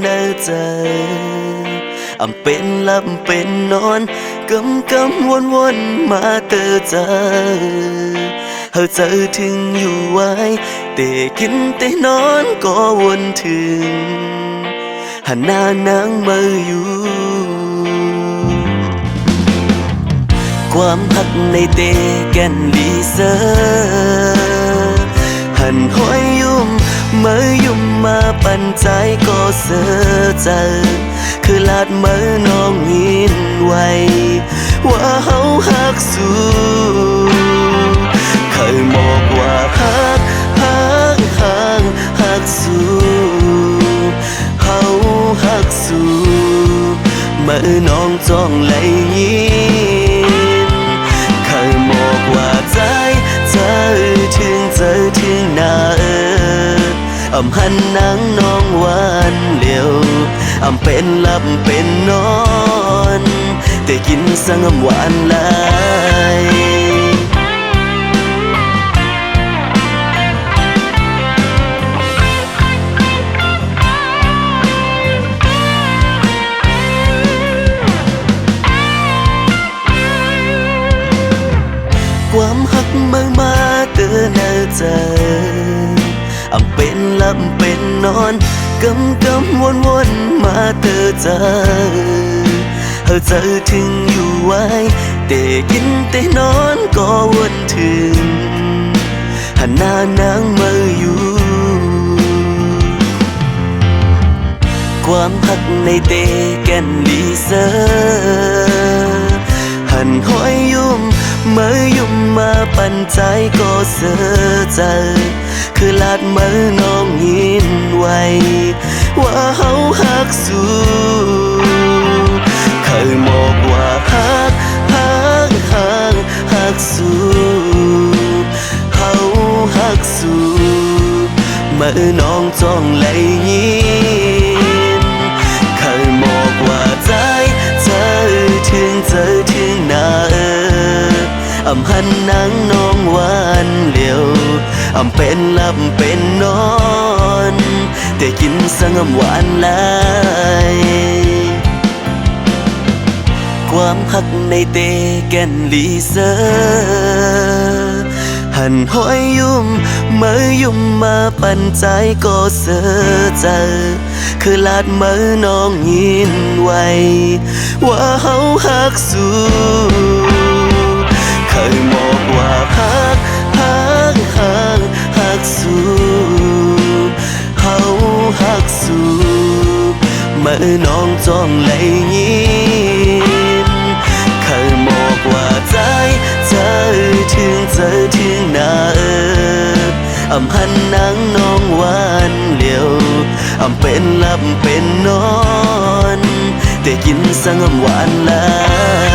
เนอเจออำเป็นหลับเป็นนอนกำกำวนวนมาเตอเจอเฮาเจอถึงอยู่ไว้แต่กินแต่นอนก็วนถึงหันหน้านางมาอยู่ความหักในเตแก่นลีเซอร์หันห้อย มเมื่อยุ่มมาปันใจก็เสือเจคือลาดเมื่อน้องยินไว้ว่าเฮาหักสู้เคยบอกว่าหักหักหักหักสู้เฮาหักสู้เมื่อน้องจ้องไหลยิ อำหันนางน้องหวานเหลียวอำเป็นหลับเป็นนอนแต่กินสังหวานลายความหักมื่อมาเตือนเนอเจออำเป็น บเป็นนอนกำกำวนวนมาเตือเจอเฮาเจอถึงอยู่ไว้แต่กินแต่นอนก็วนถึงหันหน้านางมาอยู่ ความหักในเตแก่นลีเซอร์หันห้อยยุ่มมื่อยุ่มมาปันใจก็เสือใจ คือลาดมือน้องยินไว้ว่าเฮาหักสู้เคยบอกว่าหักหักหักหักสู้เฮาหักสู้มือน้องจ้องไหลยิ อำหันนางน้องหวานเหลียวอำเป็นหลับเป็นนอนแต่กินสังหวานหลายความหักในเตแก่นลีเซอร์หันห้อยยุ่มเมื่อยุ่มมาปั่นใจก็เสือเจอคือลาดเมื่อน้องยินไว้ว่าเฮาหักสู้ ยบอกว่าหักหักหักหักสู้เฮาหักสู้เมื่อน้องจ้องไหลยินเคยบอกว่าใจเธอถึงเจอถึงหนาเอออำหันนางน้องหวานเหลียวอำเป็นหลับเป็นนอน แต่กินสังหวานลาย